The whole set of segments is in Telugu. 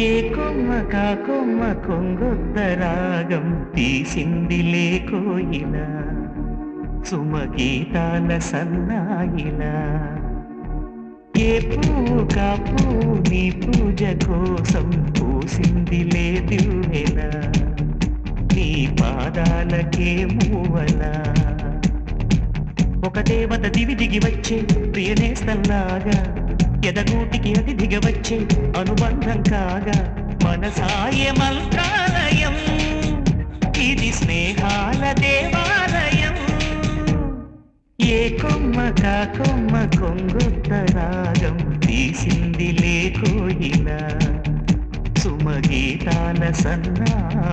ఏ కొమ్మ కా కొమ్మ కొంగొద్ద రాగం తీసింది లేకోయిన. సుమగీతాల సన్నాయిలా ఏ పువ్వు కా పువ్వు నీ పూజ కోసం పూసింది లేదివెన నీ పాదాలకే మూవలా. ఒక దేవత దివి దిగి వచ్చే ప్రియనేస్తల్లాగా. ఎదగూటికి అది దిగవచ్చే అనుబంధం కాగా మనసాయ మంత్రాలయం. ఇది స్నేహాల దేవాలయం. ఏ కొమ్మ కా కొమ్మ కొంగొత్త రాగం తీసింది లేకోయిలా సుమగీతాల సన్నా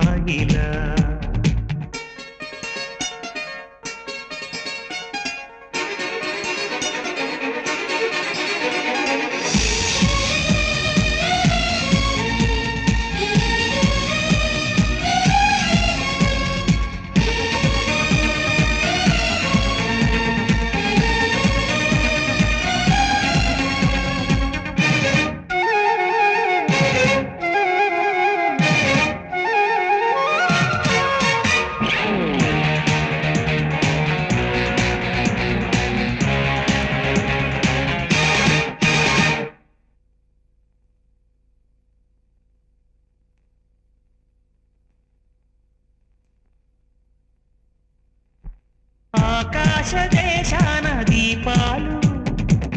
ఆకాశ దేశాన దీపాలు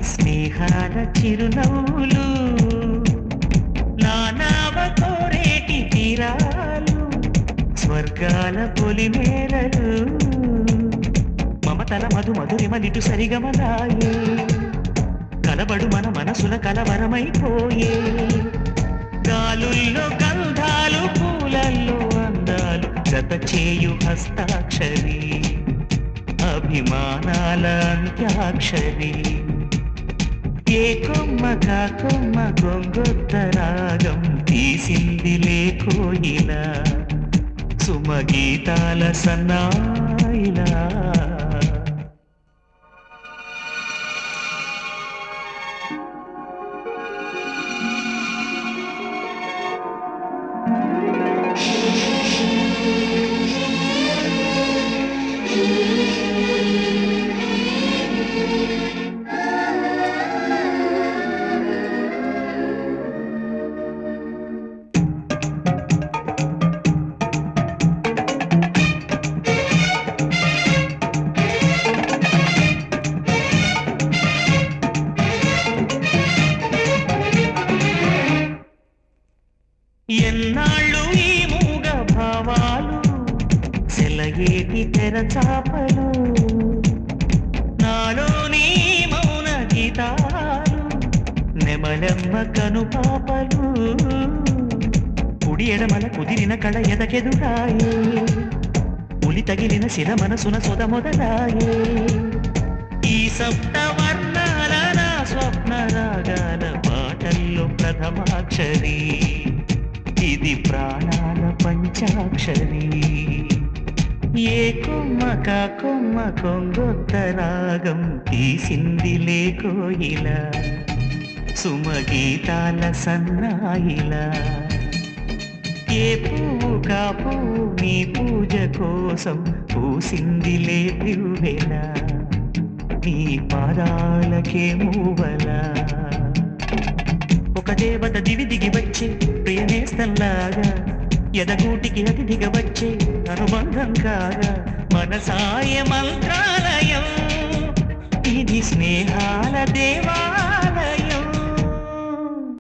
స్నేహాల చిరునవ్వులు నానావ కోరేటి తీరాలు స్వర్గాల పొలిమేరలు. మమతల మధు మధురిమలిటు సరిగమలాయే కలబడు మన మనసుల కలవరమైపోయే. గాలుల్లో గంధాలు పూలల్లో అందాలు జత చేయు హస్తాక్షరి. అభిమానాల అంత్యాక్షరి ఏ కొమ్మ కా కొమ్మ గొంగొత్త రాగం తీసింది లేకోయిలా సుమగీతాల సన్నాయిలా. ఎన్నాళ్ళు ఈ మూగ భావాలు? సెలయేటి తెరచాపలు నాలోని మౌన గీతాలు నెమలెమ్మ కనుపాపలు. కుడి ఎడమల కుదిరిన కళ ఎదకెదురాయే? ఉలి తగిలిన శిర మనసున సొద మొదలాయే? ఈ సప్త వర్ణాల నా స్వప్న రాగాల పాటల్లో ప్రథమాక్షరీ. ఇది ప్రాణాల పంచాక్షరి. ఏ కొమ్మ కా కొమ్మ కొంగొత్త రాగం తీసింది లేకోయిలా సుమగీతాల సన్నాయిలా. ఏ పువ్వు కా పువ్వు మీ పూజ కోసం పూసింది లేదివెలా నీ పాదాలకే మూవలా. ఒక దేవత దివి దిగి వచ్చే ప్రియనేస్తంలాగా ఎదగూటికి అతిథిగా వచ్చే అనుబంధం కాగా మనసాయ మంత్రాలయం ఇది స్నేహాల దేవా.